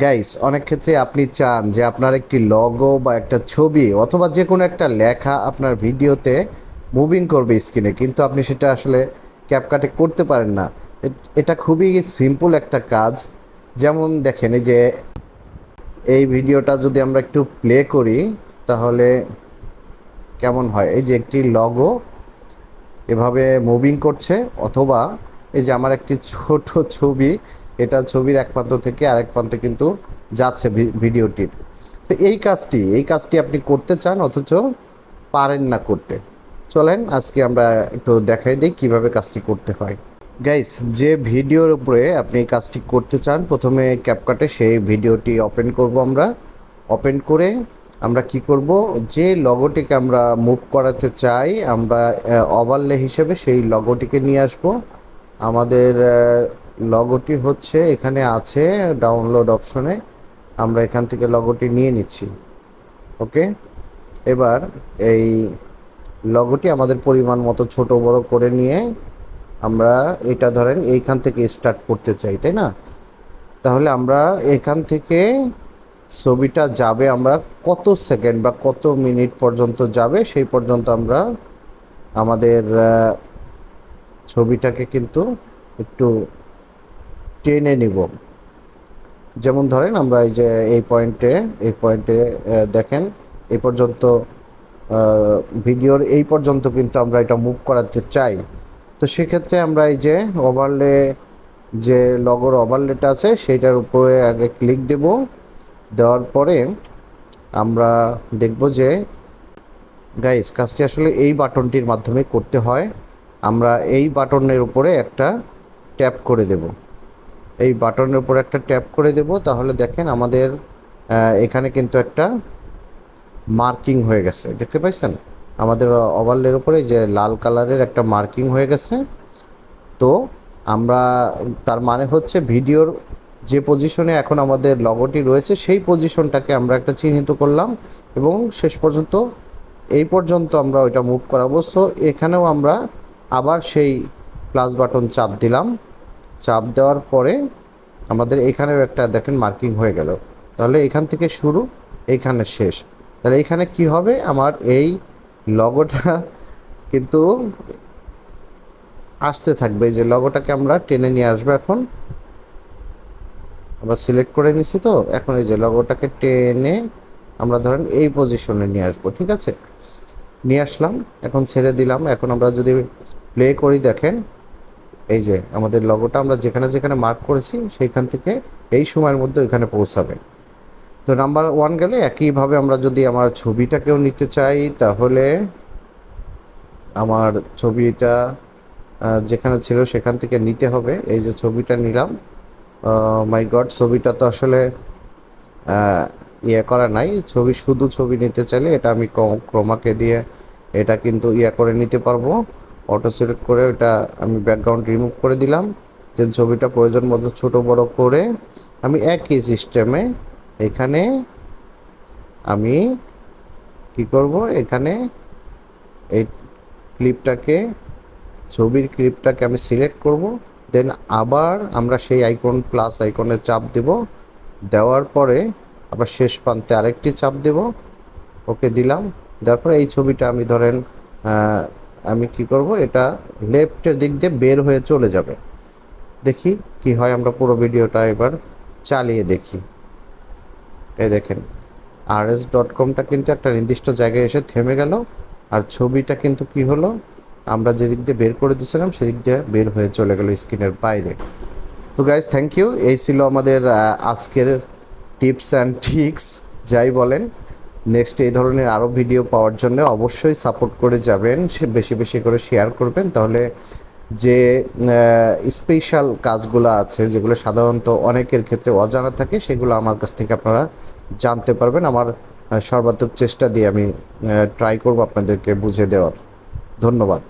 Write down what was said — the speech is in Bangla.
গাইস অনেক ক্ষেত্রে আপনি চান যে আপনার একটি লগো বা একটা ছবি অথবা যে কোনো একটা লেখা আপনার ভিডিওতে মুভিং করবে স্ক্রিনে কিন্তু আপনি সেটা আসলে ক্যাপকাটে করতে পারেন না। এটা খুবই সিম্পল একটা কাজ। যেমন দেখেন যে, এই ভিডিওটা যদি আমরা একটু প্লে করি, তাহলে কেমন হয়? এই যে একটি লগো এভাবে মুভিং করছে, অথবা এই যে আমার একটি ছোট ছবি এটা ছবির এক প্রান্ত থেকে আরেক প্রান্তে কিন্তু যাচ্ছে ভিডিওটির তো এই কাজটি এই কাজটি আপনি করতে চান অথচ পারেন না করতে। চলেন, আজকে আমরা একটু দেখাই দিই কীভাবে কাজটি করতে হয়। গাইস যে ভিডিওর উপরে আপনি এই কাজটি করতে চান, প্রথমে ক্যাপকাটে সেই ভিডিওটি ওপেন করব আমরা। ওপেন করে আমরা কি করব? যে লগোটিকে আমরা মুভ করাতে চাই, আমরা ওভারলে হিসেবে সেই লগোটিকে নিয়ে আসব। আমাদের লগোটি হচ্ছে, এখানে আছে ডাউনলোড অপশনে। আমরা এখান থেকে লগোটি নিয়ে নিচ্ছি। ওকে? এবার এই লগোটি আমাদের পরিমাণ মতো ছোট বড় করে নিয়ে আমরা এটা ধরেন এইখান থেকে স্টার্ট করতে চাই, তাই না? তাহলে আমরা এখান থেকে ছবিটা যাবে আমরা কত সেকেন্ড বা কত মিনিট পর্যন্ত যাবে সেই পর্যন্ত আমরা আমাদের ছবিটাকে কিন্তু একটু টেনে নিব। যেমন ধরেন আমরা এই যে এই পয়েন্টে এই পয়েন্টে দেখেন এই পর্যন্ত ভিডিওর এই পর্যন্ত কিন্তু আমরা এটা মুভ করাতে চাই। তো সেক্ষেত্রে আমরা এই যে ওভারলে যে লগোর ওভারলেটা আছে, সেইটার উপরে আগে ক্লিক দেব। দেওয়ার পরে আমরা দেখব যে গাইস কাজটি আসলে এই বাটনটির মাধ্যমে করতে হয়। আমরা এই বাটনের উপরে একটা ট্যাপ করে দেব। এই বাটনের উপর একটা ট্যাপ করে দেব, তাহলে দেখেন আমাদের এখানে কিন্তু একটা মার্কিং হয়ে গেছে। দেখতে পাইছেন? আমাদের ওভারলের উপরে যে লাল কালারের একটা মার্কিং হয়ে গেছে। তো আমরা, তার মানে হচ্ছে ভিডিওর যে পজিশনে এখন আমাদের লগোটি রয়েছে, সেই পজিশনটাকে আমরা একটা চিহ্নিত করলাম এবং শেষ পর্যন্ত এই পর্যন্ত আমরা ওইটা মুভ করাবো। সো এখানেও আমরা আবার সেই প্লাস বাটন চাপ দিলাম। চাপ দেওয়ার পরে আমাদের এখানেও একটা দেখেন মার্কিং হয়ে গেল। তাহলে এখান থেকে শুরু এইখানে শেষ। তাহলে এখানে কি হবে? আমার এই লগোটা কিন্তু আসতে থাকবে। যে লগোটাকে আমরা টেনে নিয়ে আসব এখন। আমরা সিলেক্ট করে নিছি তো। এখন এই যে লগোটাকে টেনে আমরা ধরেন এই পজিশনে নিয়ে আসব, ঠিক আছে? নিয়ে আসলাম, এখন ছেড়ে দিলাম। এখন আমরা যদি প্লে করি দেখেন এই যে আমাদের লগোটা আমরা যেখানে যেখানে মার্ক করেছি, সেইখান থেকে এই সময়ের মধ্যে ওইখানে পৌঁছাবে। তো নাম্বার ওয়ান গেলে একইভাবে আমরা যদি আমার ছবিটাকেও নিতে চাই, তাহলে আমার ছবিটা যেখানে ছিল সেখান থেকে নিতে হবে। এই যে ছবিটা নিলাম মাই গড ছবিটা তো আসলে ইয়ে করা নাই। ছবি, শুধু ছবি নিতে চাইলে এটা আমি ক্রোমাকে দিয়ে এটা কিন্তু ইয়ে করে নিতে পারব। অটো সিলেক্ট করে ওটা আমি ব্যাকগ্রাউন্ড রিমুভ করে দিলাম। দেন ছবিটা প্রয়োজন মতো ছোট বড় করে আমি একই সিস্টেমে এখানে আমি কি করব? এখানে এই ক্লিপটাকে ছবির ক্লিপটাকে আমি সিলেক্ট করব। দেন আবার আমরা সেই আইকন প্লাস আইকনে চাপ দেব। দেওয়ার পরে আবার শেষ প্রান্তে আরেকটি চাপ দেব। ওকে দিলাম। দেওয়ার পরে এই ছবিটা আমি ধরেন আমি কি করব? এটা লেফটের দিক দিয়ে বের হয়ে চলে যাবে। দেখি কি হয়, আমরা পুরো ভিডিওটা এবার চালিয়ে দেখি। এই দেখেন আর এস ডট কমটা কিন্তু একটা নির্দিষ্ট জায়গায় এসে থেমে গেল, আর ছবিটা কিন্তু কি হলো? আমরা যেদিক দিয়ে বের করে দিয়েছিলাম, সেদিক দিয়ে বের হয়ে চলে গেল স্ক্রিনের বাইরে। তো গাইজ থ্যাংক ইউ এই ছিল আমাদের আজকের টিপস অ্যান্ড ট্রিক্স যাই বলেন। নেক্সট এই ধরনের আরও ভিডিও পাওয়ার জন্য অবশ্যই সাপোর্ট করে যাবেন বেশি বেশি করে শেয়ার করবেন। তাহলে যে স্পেশাল কাজগুলো আছে, যেগুলো সাধারণত অনেকের ক্ষেত্রে অজানা থাকে, সেগুলো আমার কাছ থেকে আপনারা জানতে পারবেন। আমার সর্বাত্মক চেষ্টা দিয়ে আমি ট্রাই করব আপনাদেরকে বুঝে দেওয়ার। ধন্যবাদ।